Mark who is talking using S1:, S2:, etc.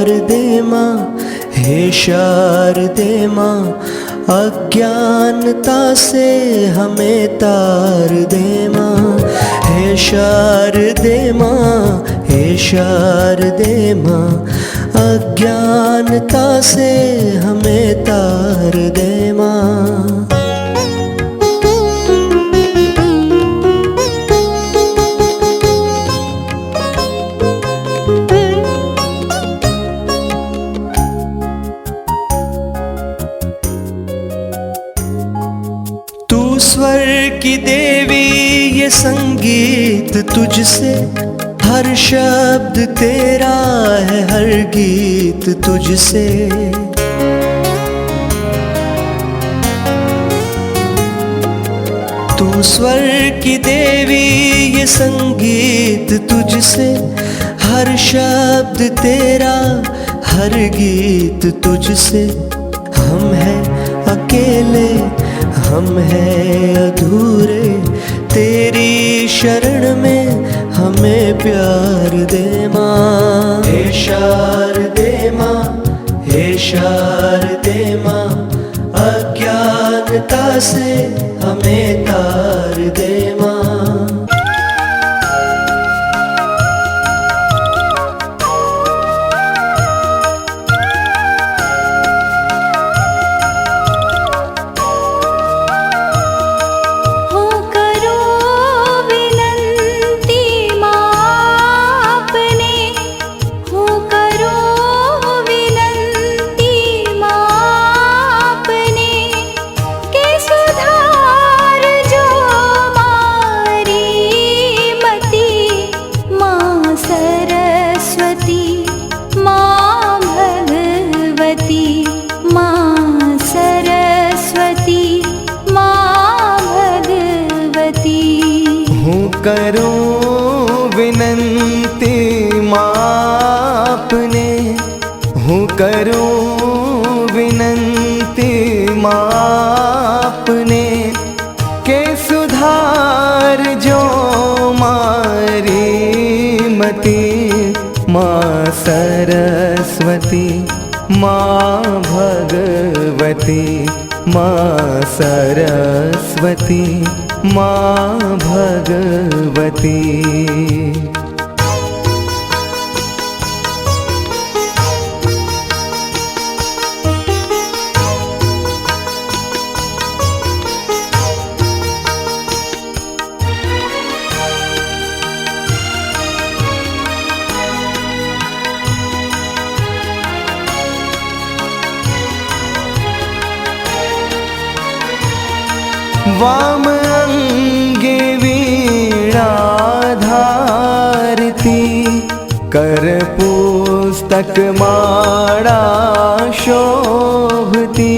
S1: શારદે માં હે શારદે માં अज्ञानता से हमें तार दे माँ हे शार दे माँ हे शार दे माँ अज्ञानता से हमें तार दे की देवी, ये संगीत तुझसे। हर शब्द तेरा है, हर गीत तुझसे। तू स्वर की देवी, ये संगीत तुझसे। हर शब्द तेरा, हर गीत तुझसे। हम हैं अकेले हम हैं अधूरे, तेरी शरण में हमें प्यार दे माँ। शार दे माँ, हे शार दे माँ, अज्ञानता से हमें तार दे
S2: करूँ विनंती मापने। हूँ, करूँ विनंती मापने। के सुधार जो मारी मती, माँ सरस्वती, माँ भगवती, माँ सरस्वती। माँ भगवती।
S3: वाम अङ्गे कर्पुस्तक करपुस्तकमाणा शोभती।